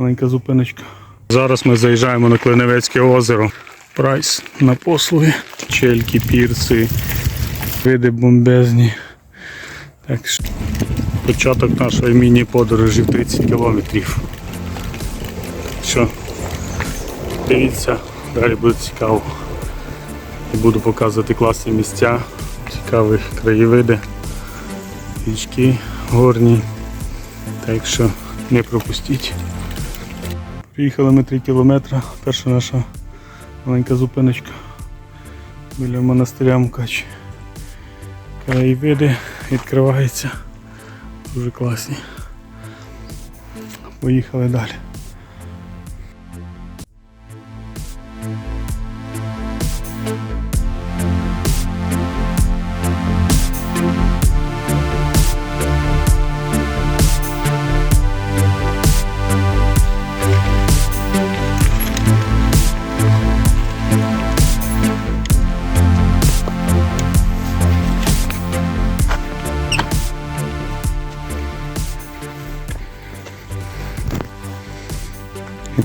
Маленька зупиночка. Зараз ми заїжджаємо на Клиневецьке озеро. Прайс на послуги, чельки, пірси, види бомбезні. Так початок нашої міні-подорожі в 30 кілометрів. Що, дивіться, далі буде цікаво. І буду показувати класні місця, цікаві краєвиди, річки горні. Так що не пропустіть. Приїхали ми 3 кілометри. Перша наша маленька зупиночка біля монастиря Мукач. Краєвиди відкриваються. Дуже класні. Поїхали далі.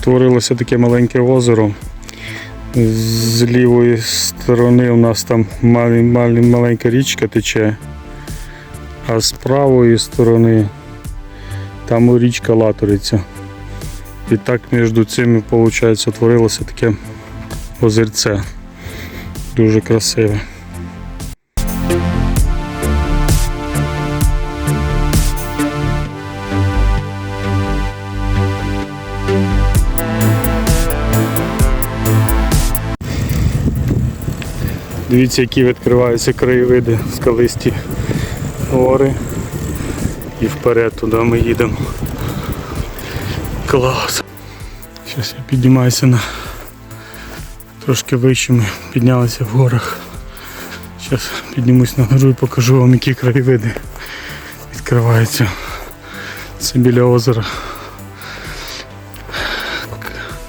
Утворилося таке маленьке озеро. З лівої сторони у нас там маленька річка тече, а з правої сторони там річка Латориця. І так між цими, виходить, утворилося таке озерце. Дуже красиве. Дивіться, які відкриваються краєвиди, скалисті гори. І вперед туди ми їдемо. Клас. Зараз я піднімаюся на трошки вище ми піднялися в горах. Зараз піднімусь на гору і покажу вам, які краєвиди відкриваються. Це біля озера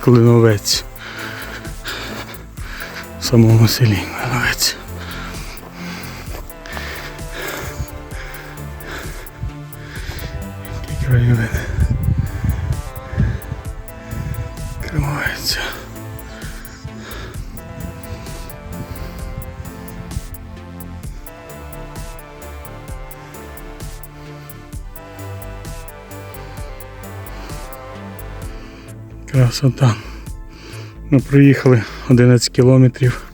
Клиновець в самому селі Клиновець. Які. Відкриваються. Красота. Ми проїхали 11 кілометрів.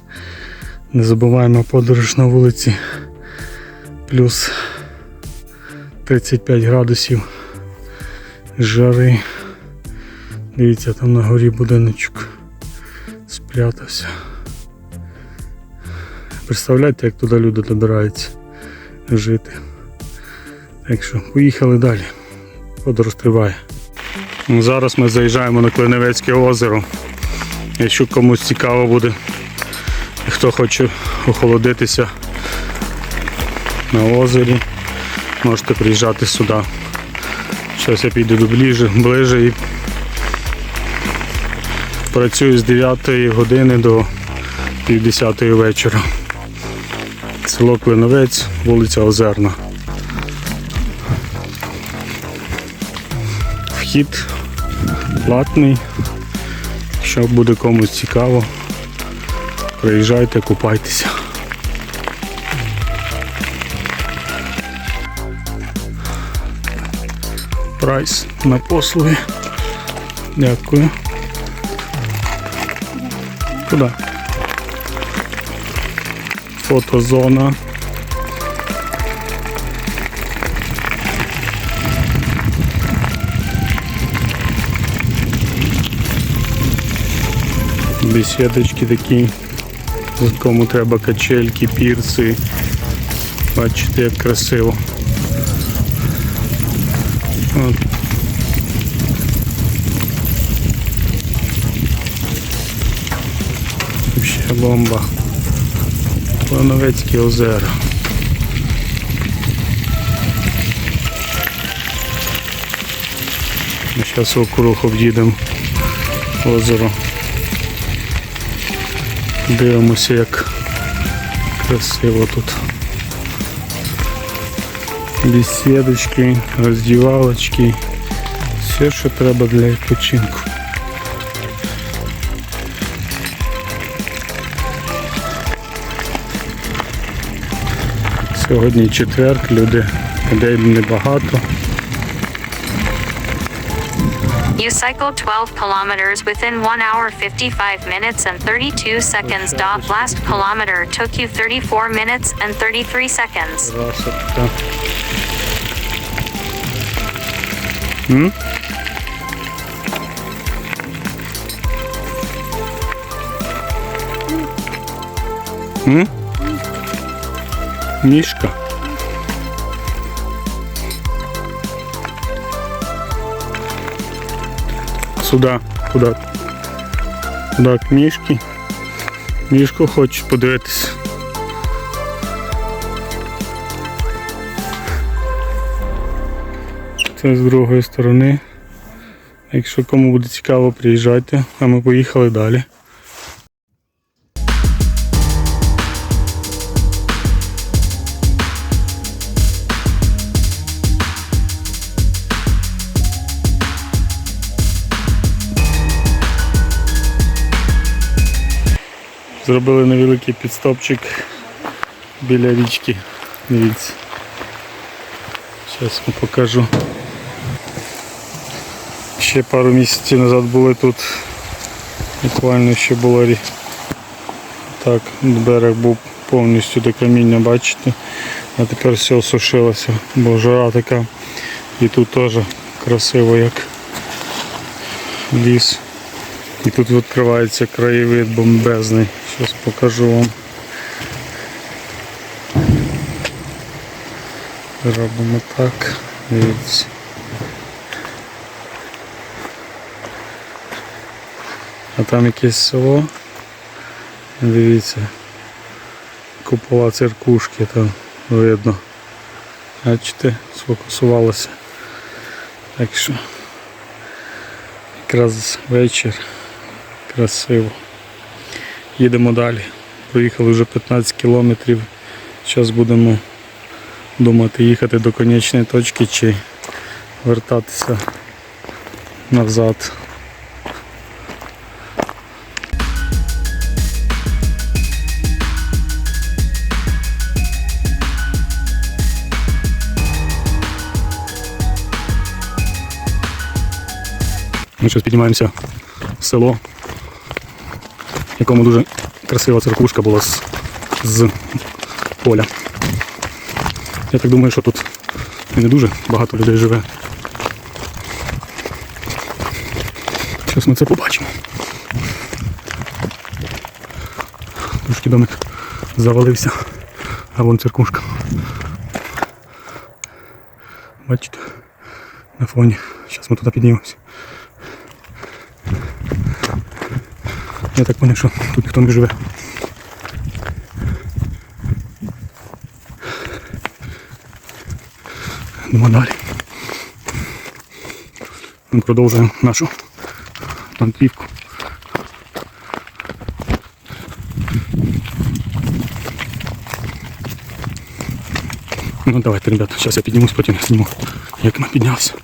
Не забуваємо подорож на вулиці. Плюс 35 градусів жари. Дивіться, там на горі будиночок спрятався. Представляєте, як туди люди добираються жити. Так що, поїхали далі. Подорож триває. Ну, Зараз ми заїжджаємо на Клиневецьке озеро. Якщо комусь цікаво буде, хто хоче охолодитися на озері, можете приїжджати сюди. Зараз я піду до ближче, ближче і працюю з 9 години до пів 10 вечора. Село Клиновець, вулиця Озерна. Вхід платний. Якщо буде комусь цікаво, приїжджайте, купайтеся. Прайс на послуги. Дякую. Куди? Фотозона. Бесідочки такі, кому треба качельки, пірси. Бачите, як красиво. От. Ще бомба. Плановецьке озеро. Ми зараз округ об'їдемо озеро. Дивимося, як красиво тут. Беседочки, роздівалочки, все що треба для відпочинку. Сьогодні четверг, люди, людей небагато. You cycled 12 kilometers within 1 hour 55 minutes and 32 seconds. Dot last kilometer took you 34 minutes and 33 seconds. Красота. М? М? Мішка. туди. Туди мішки? Мішку хочеш подивитися. Це з другої сторони. Якщо кому буде цікаво, приїжджайте, а ми поїхали далі. Зробили невеликий підстопчик біля річки. Дивіться. Зараз вам покажу. Ще пару місяців назад були тут. Буквально ще було рі- так, берег був повністю до каміння, бачите. А тепер все осушилося, бо жара така. І тут теж красиво як ліс. І тут відкривається краєвид бомбезний. Зараз покажу вам. Робимо так. Дивіться. А там якесь село. Дивіться. Купола церкушки там видно. Бачите, сфокусувалося. Так що якраз вечір. Красиво. Їдемо далі. Проїхали вже 15 кілометрів. Зараз будемо думати їхати до конечної точки чи вертатися назад. Ми зараз піднімаємося в село, якому дуже красива церквушка була з, з поля. Я так думаю, що тут не дуже багато людей живе. Зараз ми це побачимо. Трошки домик завалився, а вон церквушка. Бачите? На фоні. Зараз ми туди піднімемося. Я так понял, що тут ніхто не живе. Йдемо далі. Ми продовжуємо нашу мандрівку. Ну давайте, ребята, зараз я піднімусь, потім зніму, як ми піднявся.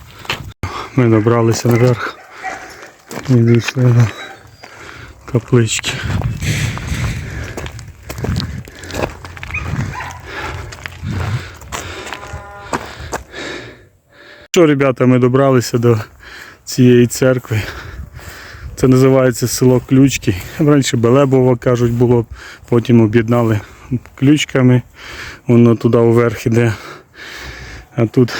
Ми добралися наверх і дійшли каплички. Що, ребята, ми добралися до цієї церкви. Це називається село Ключки. Раніше Белебово, кажуть, було, потім об'єднали ключками. Воно туди вверх іде. А тут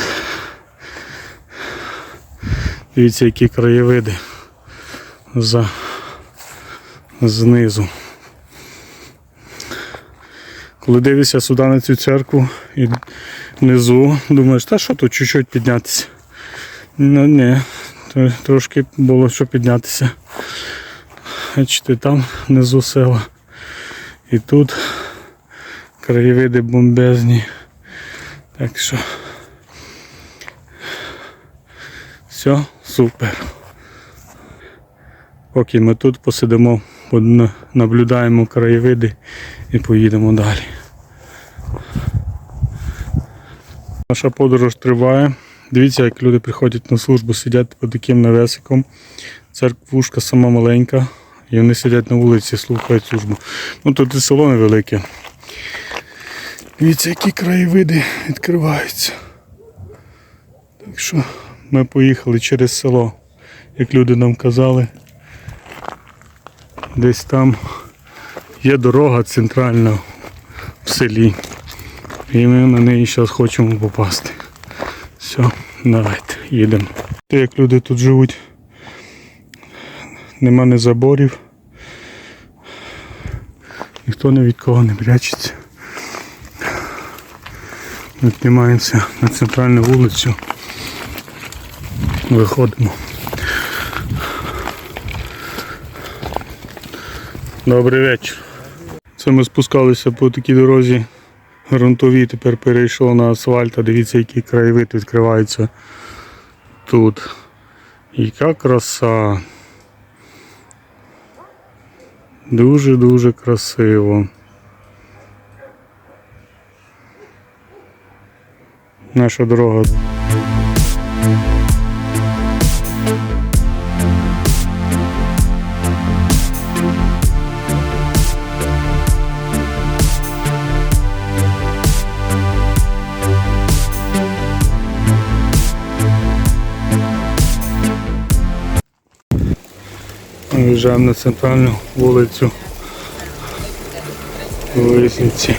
дивіться, які краєвиди за знизу. Коли дивишся сюди на цю церкву і внизу, думаєш, та що тут чуть-чуть піднятися. Ну ні, трошки було що піднятися. Бачите, там внизу села. І тут краєвиди бомбезні. Так що все, супер. Поки ми тут посидимо, наблюдаємо краєвиди і поїдемо далі. Наша подорож триває. Дивіться, як люди приходять на службу, сидять під таким навесиком. Церквушка сама маленька. І вони сидять на вулиці, слухають службу. Ну тут і село невелике. Дивіться, які краєвиди відкриваються. Так що ми поїхали через село, як люди нам казали. Десь там є дорога центральна в селі. І ми на неї зараз хочемо попасти. Все, давайте, їдемо. Те, як люди тут живуть, нема ні заборів. Ніхто ні від кого не прячеться. Ми піднімаємося на центральну вулицю. Виходимо. Добрий вечір. Це ми спускалися по такій дорозі ґрунтовій, тепер перейшов на асфальт, а дивіться, який краєвид відкривається тут. Яка краса. Дуже-дуже красиво. Наша дорога. Виїжджаємо на центральну вулицю Лисниці.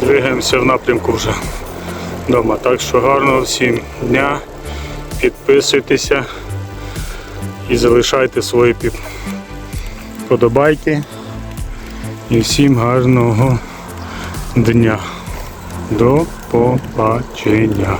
Двигаємося в напрямку вже вдома. Так що гарного всім дня. Підписуйтеся і залишайте свої під- подобайки. І всім гарного дня. До побачення.